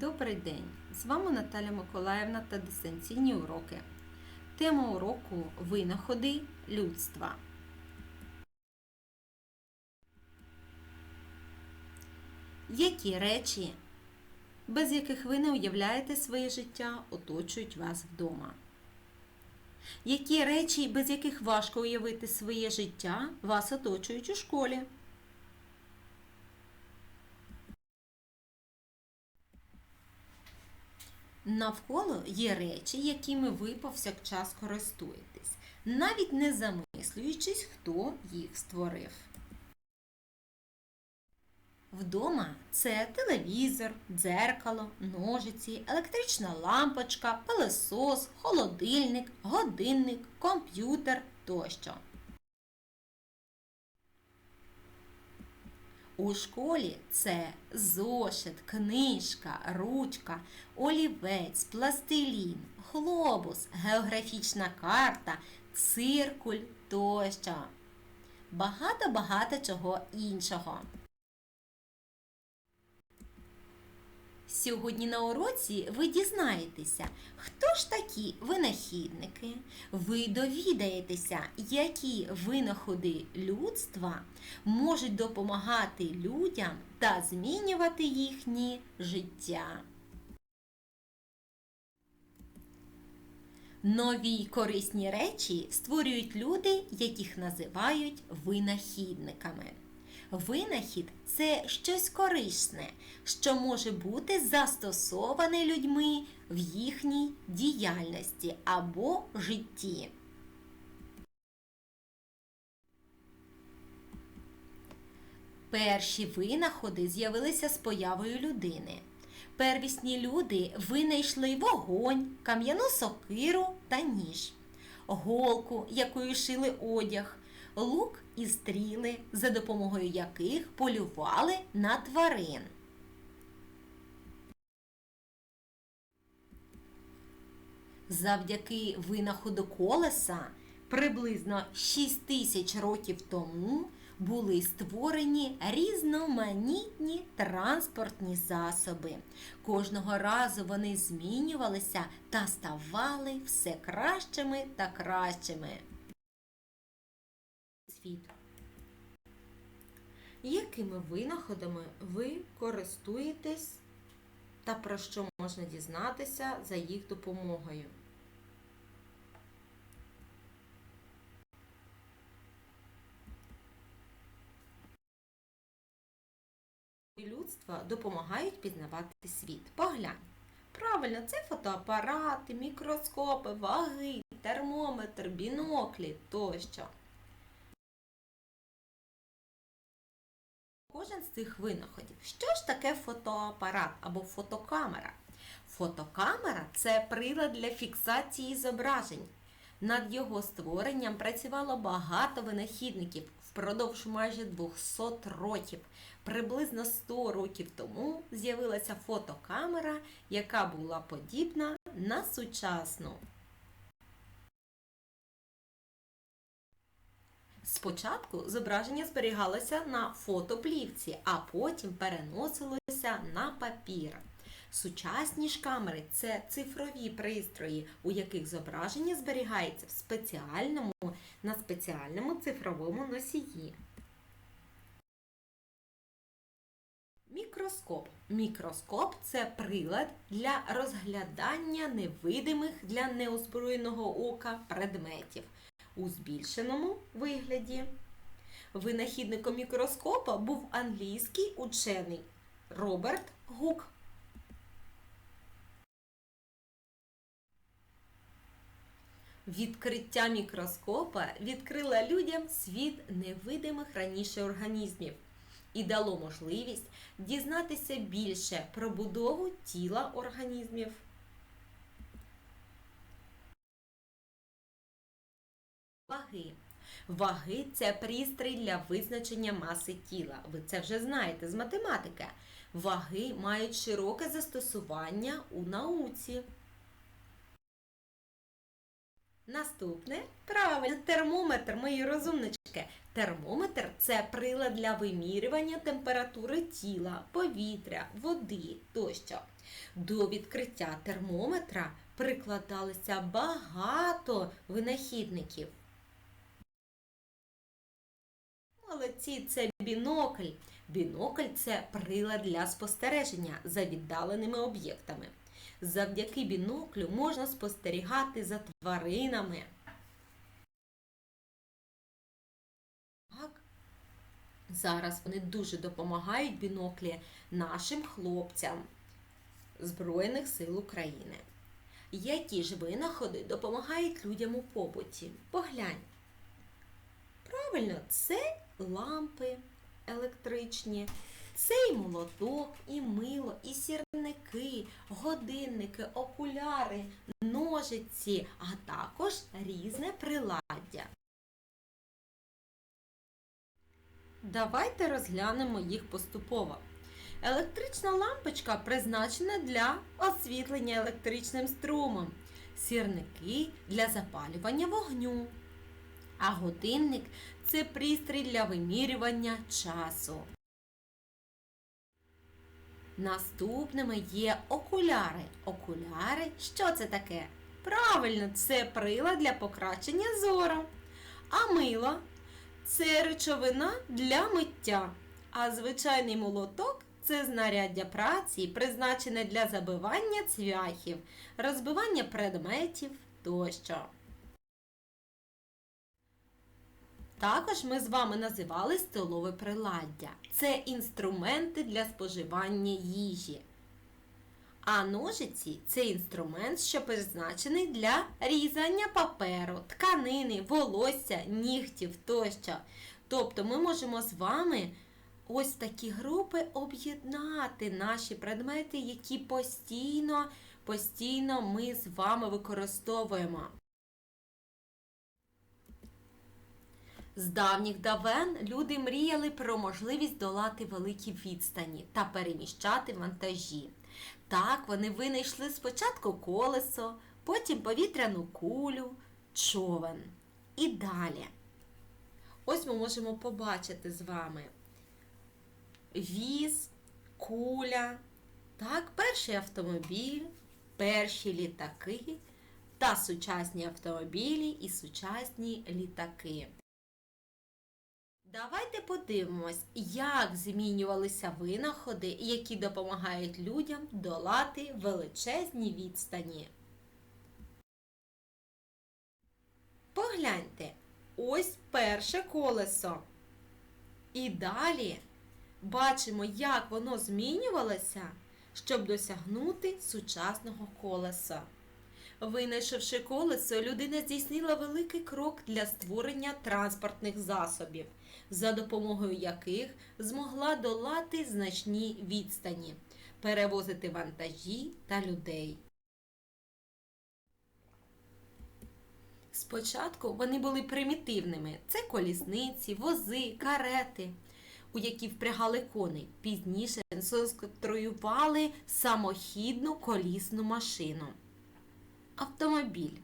Добрий день! З вами Наталя Миколаївна та дистанційні уроки. Тема уроку Винаходи людства. Які речі, без яких ви не уявляєте своє життя, оточують вас вдома? Які речі, без яких важко уявити своє життя, вас оточують у школі? Навколо є речі, якими ви повсякчас користуєтесь, навіть не замислюючись, хто їх створив. Вдома це телевізор, дзеркало, ножиці, електрична лампочка, пилесос, холодильник, годинник, комп'ютер тощо. У школі це зошит, книжка, ручка, олівець, пластилін, глобус, географічна карта, циркуль тощо. Багато-багато чого іншого. Сьогодні на уроці ви дізнаєтеся, хто ж такі винахідники. Ви довідаєтеся, які винаходи людства можуть допомагати людям та змінювати їхні життя. Нові корисні речі створюють люди, яких називають винахідниками. Винахід це щось корисне, що може бути застосоване людьми в їхній діяльності або житті. Перші винаходи з'явилися з появою людини. Первісні люди винайшли вогонь, кам'яну сокиру та ніж, голку, якою шили одяг, лук і стріли, за допомогою яких полювали на тварин. Завдяки винаходу колеса приблизно 6 тисяч років тому були створені різноманітні транспортні засоби. Кожного разу вони змінювалися та ставали все кращими та кращими. Світ. Якими винаходами ви користуєтесь та про що можна дізнатися за їх допомогою? Людства допомагають пізнавати світ. Поглянь. Правильно, це фотоапарати, мікроскопи, ваги, термометр, біноклі тощо. Кожен з цих винаходів. Що ж таке фотоапарат або фотокамера? Фотокамера це прилад для фіксації зображень. Над його створенням працювало багато винахідників впродовж майже 200 років. Приблизно 100 років тому з'явилася фотокамера, яка була подібна на сучасну. Спочатку зображення зберігалося на фотоплівці, а потім переносилося на папір. Сучасні ж камери це цифрові пристрої, у яких зображення зберігається в спеціальному на спеціальному цифровому носії. Мікроскоп. Мікроскоп це прилад для розглядання невидимих для неозброєного ока предметів у збільшеному вигляді. Винахідником мікроскопа був англійський учений Роберт Гук. Відкриття мікроскопа відкрила людям світ невидимих раніше організмів і дало можливість дізнатися більше про будову тіла організмів. Ваги. Ваги це пристрій для визначення маси тіла. Ви це вже знаєте з математики. Ваги мають широке застосування у науці. Наступне правильно, термометр, мої розумнички. Термометр це прилад для вимірювання температури тіла, повітря, води тощо. До відкриття термометра прикладалося багато винахідників. Молодці, це бінокль. Бінокль це прилад для спостереження за віддаленими об'єктами. Завдяки біноклю можна спостерігати за тваринами. Зараз вони дуже допомагають біноклі нашим хлопцям Збройних сил України. Які ж винаходи допомагають людям у побуті? Поглянь. Правильно, це лампи електричні, це молоток, і мило, і сірники, годинники, окуляри, ножиці, а також різне приладдя. Давайте розглянемо їх поступово. Електрична лампочка призначена для освітлення електричним струмом, сірники для запалювання вогню. А годинник це пристрій для вимірювання часу. Наступними є окуляри. Окуляри, що це таке? Правильно, це прилад для покращення зору. А мило це речовина для миття. А звичайний молоток це знаряддя праці, призначене для забивання цвяхів, розбивання предметів тощо. Також ми з вами називали столове приладдя. Це інструменти для споживання їжі. А ножиці це інструмент, що призначений для різання паперу, тканини, волосся, нігтів тощо. Тобто ми можемо з вами ось такі групи об'єднати наші предмети, які постійно, постійно ми з вами використовуємо. З давніх давен люди мріяли про можливість долати великі відстані та переміщати вантажі. Так вони винайшли спочатку колесо, потім повітряну кулю, човен. І далі. Ось ми можемо побачити з вами віз, куля, так, перший автомобіль, перші літаки та сучасні автомобілі і сучасні літаки. Давайте подивимось, як змінювалися винаходи, які допомагають людям долати величезні відстані. Погляньте, ось перше колесо. І далі бачимо, як воно змінювалося, щоб досягнути сучасного колеса. Винайшовши колесо, людина здійснила великий крок для створення транспортних засобів, за допомогою яких змогла долати значні відстані, перевозити вантажі та людей. Спочатку вони були примітивними: це колісниці, вози, карети, у які впрягали коней. Пізніше сконструювали самохідну колісну машину. Автомобіль.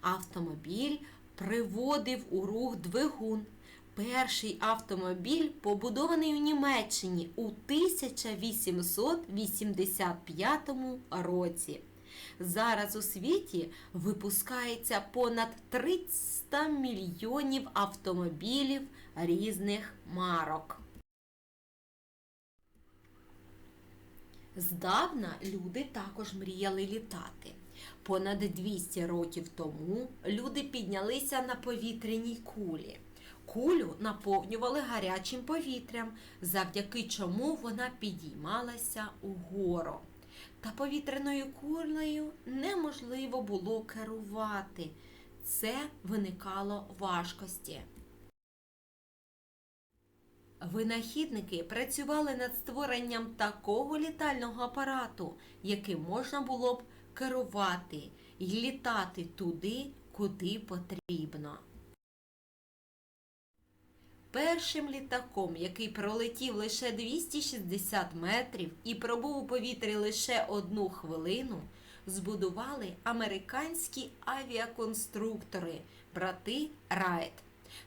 Автомобіль приводив у рух двигун. Перший автомобіль побудований у Німеччині у 1885 році. Зараз у світі випускається понад 300 мільйонів автомобілів різних марок. Здавна люди також мріяли літати. Понад 200 років тому люди піднялися на повітряній кулі. Кулю наповнювали гарячим повітрям, завдяки чому вона підіймалася угору. Та повітряною кулею неможливо було керувати. Це виникало важкості. Винахідники працювали над створенням такого літального апарату, яким можна було б керувати і літати туди, куди потрібно. Першим літаком, який пролетів лише 260 метрів і пробув у повітрі лише одну хвилину, збудували американські авіаконструктори, брати Райт.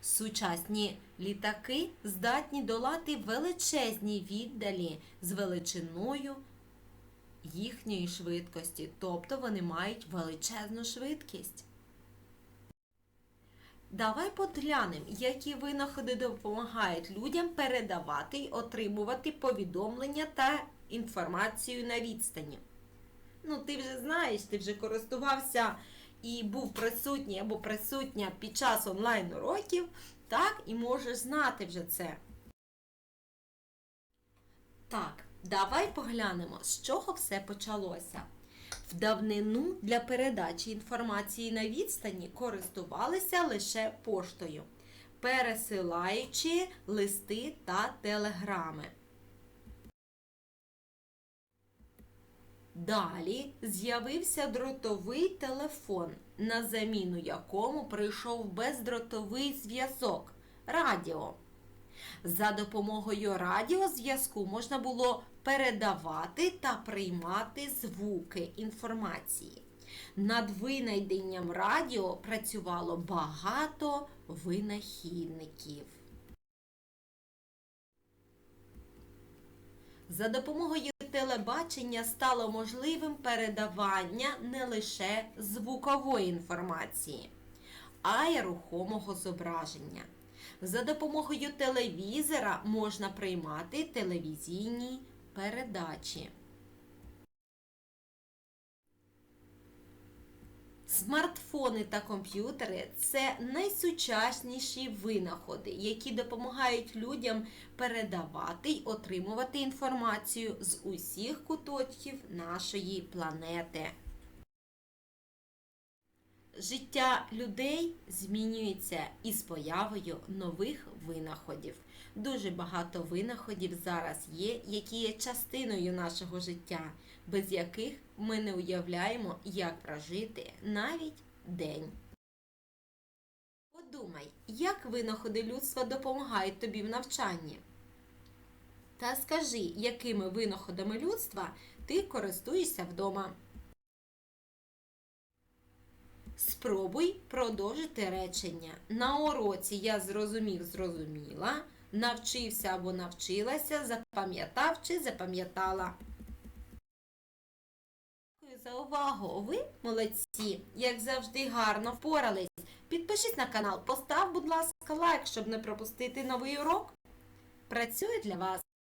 Сучасні літаки здатні долати величезні віддалі з величиною їхньої швидкості, тобто вони мають величезну швидкість. Давай поглянемо, які винаходи допомагають людям передавати й отримувати повідомлення та інформацію на відстані. Ну, ти вже знаєш, ти вже користувався і був присутній або присутня під час онлайн уроків, так, і можеш знати вже це. Так, давай поглянемо, з чого все почалося. В давнину для передачі інформації на відстані користувалися лише поштою, пересилаючи листи та телеграми. Далі з'явився дротовий телефон, на заміну якому прийшов бездротовий зв'язок радіо. За допомогою радіозв'язку можна було передавати та приймати звуки інформації. Над винайденням радіо працювало багато винахідників. За допомогою телебачення стало можливим передавання не лише звукової інформації, а й рухомого зображення. За допомогою телевізора можна приймати телевізійні передачі. Смартфони та комп'ютери це найсучасніші винаходи, які допомагають людям передавати й отримувати інформацію з усіх куточків нашої планети. Життя людей змінюється із появою нових винаходів. Дуже багато винаходів зараз є, які є частиною нашого життя, без яких ми не уявляємо, як прожити навіть день. Подумай, як винаходи людства допомагають тобі в навчанні? Та скажи, якими винаходами людства ти користуєшся вдома. Спробуй продовжити речення. На уроці я зрозумів, зрозуміла, навчився або навчилася, запам'ятав чи запам'ятала. Дякую за увагу! Ви молодці! Як завжди гарно впорались. Підпишись на канал, постав, будь ласка, лайк, щоб не пропустити новий урок. Працює для вас.